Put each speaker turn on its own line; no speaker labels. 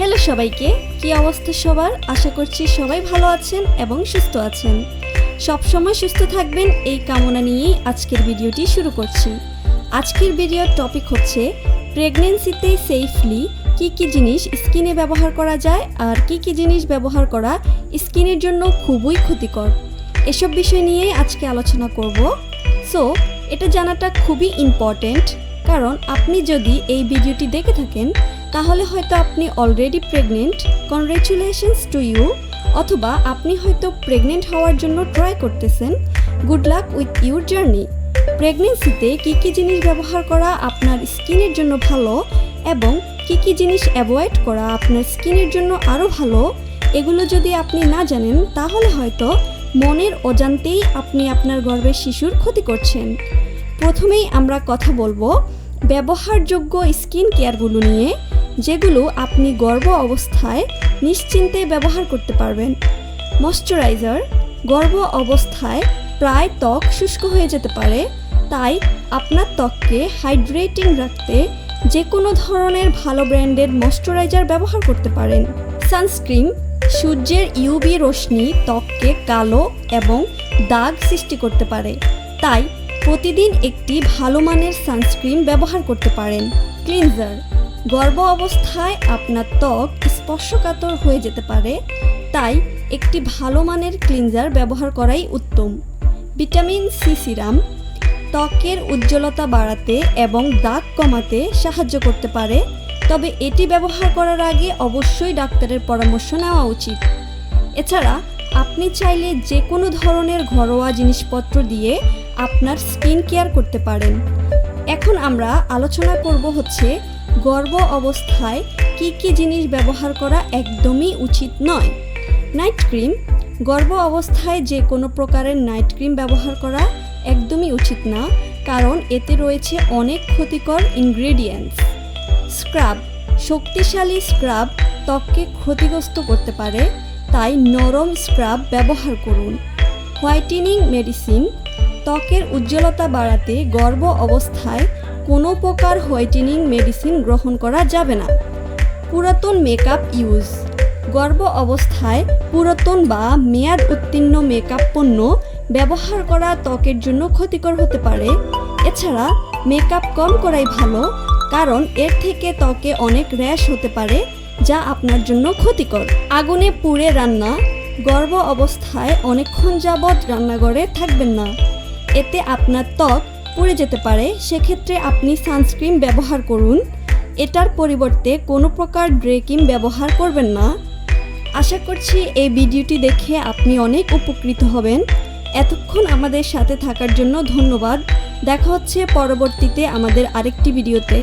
Hello সবাইকে, কি অবস্থা সবার? আশা করছি সবাই ভালো আছেন এবং সুস্থ আছেন। সব সময় সুস্থ থাকবেন এই কামনা নিয়েই আজকের ভিডিওটি শুরু করছি। আজকের ভিডিওর টপিক হচ্ছে প্রেগনেন্সিতে সেফলি কি কি জিনিস স্কিনে ব্যবহার করা যায় আর কি কি জিনিস ব্যবহার করা স্কিনের জন্য খুবই ক্ষতিকর। এসব বিষয় নিয়ে আজকে আলোচনা করব। সো এটা জানাটা খুবই ইম্পর্ট্যান্ট কারণ আপনি যদি এই ভিডিওটি দেখে থাকেন তাহলে হয়তো আপনি already pregnant congratulations to you অথবা আপনি হয়তো প্রেগনেন্ট হওয়ার জন্য ট্রাই করতেছেন good luck with your journey প্রেগনেন্সিতে কী কী জিনিস ব্যবহার করা আপনার স্কিনের জন্য ভালো এবং কী কী জিনিস অ্যাভয়েড করা আপনার স্কিনের জন্য আরও ভালো, এগুলো যদি আপনি না জানেন, তাহলে হয়তো মনের অজান্তেই আপনি আপনার গর্ভের শিশুর ক্ষতি করছেন। প্রথমেই আমরা কথা বলব, ব্যবহারযোগ্য স্কিন কেয়ারগুলো নিয়ে যেগুলো আপনি গর্ভ অবস্থায় নিশ্চিন্তে ব্যবহার করতে পারবেন। ময়শ্চারাইজার গর্ভ অবস্থায় প্রায় ত্বক শুষ্ক হয়ে যেতে পারে, তাই আপনার ত্বককে হাইড্রেটিং রাখতে যে কোনো ধরনের ভালো ব্র্যান্ডের ময়শ্চারাইজার ব্যবহার করতে পারেন। সানস্ক্রিন সূর্যের ইউভি রশ্মি ত্বককে কালো এবং দাগ সৃষ্টি করতে পারে, তাই প্রতিদিন একটি ভালো মানের সানস্ক্রিন ব্যবহার করতে পারেন। ক্লিনজার গর্ভ অবস্থায় আপনার ত্বক স্পর্শকাতর হয়ে যেতে পারে, তাই একটি ভালো মানের ক্লিনজার ব্যবহার করাই উত্তম। ভিটামিন সি সিরাম ত্বকের উজ্জ্বলতা বাড়াতে এবং দাগ কমাতে সাহায্য করতে পারে, তবে এটি ব্যবহার করার আগে অবশ্যই ডাক্তারের পরামর্শ নেওয়া উচিত। এছাড়া আপনি চাইলে যে কোনো ধরনের ঘরোয়া জিনিসপত্র দিয়ে আপনার স্কিন কেয়ার করতে পারেন। এখন আমরা আলোচনা করব হচ্ছে গর্ভ অবস্থায় কি কি জিনিস ব্যবহার করা একদমই উচিত নয়। নাইট ক্রিম গর্ভ অবস্থায় যে কোনো প্রকারের নাইট ক্রিম ব্যবহার করা একদমই উচিত না, কারণ এতে রয়েছে অনেক ক্ষতিকর ইনগ্রেডিয়েন্টস স্ক্রাব, শক্তিশালী স্ক্রাব ত্বককে ক্ষতিগ্রস্ত করতে পারে, তাই নরম স্ক্রাব ব্যবহার করুন। হোয়াইটেনিং মেডিসিন ত্বকের উজ্জ্বলতা বাড়াতে গর্ভ অবস্থায় কোনো প্রকার হোয়াইটেনিং মেডিসিন গ্রহণ করা যাবে না। পুরাতন মেকআপ ইউজ। গর্ভ অবস্থায় পুরাতন বা মেয়াদ উত্তীর্ণ মেকআপ পণ্য ব্যবহার করা ত্বকের জন্য ক্ষতিকর হতে পারে। এছাড়া মেকআপ কম করাই ভালো, কারণ এর থেকে ত্বকে অনেক র্যাশ হতে পারে, যা আপনার জন্য ক্ষতিকর। আগুনে পুড়ে রান্না। গর্ভ অবস্থায় অনেকক্ষণ যাবৎ রান্নাঘরে থাকবেন না। এতে আপনার ত্বক পুড়ে যেতে পারে। সেক্ষেত্রে আপনি সানস্ক্রিন ব্যবহার করুন। এটার পরিবর্তে কোনো প্রকার ড্রেকিং ব্যবহার করবেন না। আশা করছি এই ভিডিওটি দেখে আপনি অনেক উপকৃত হবেন। এতক্ষণ আমাদের সাথে থাকার জন্য ধন্যবাদ। দেখা হচ্ছে পরবর্তীতে আমাদের আরেকটি ভিডিওতে।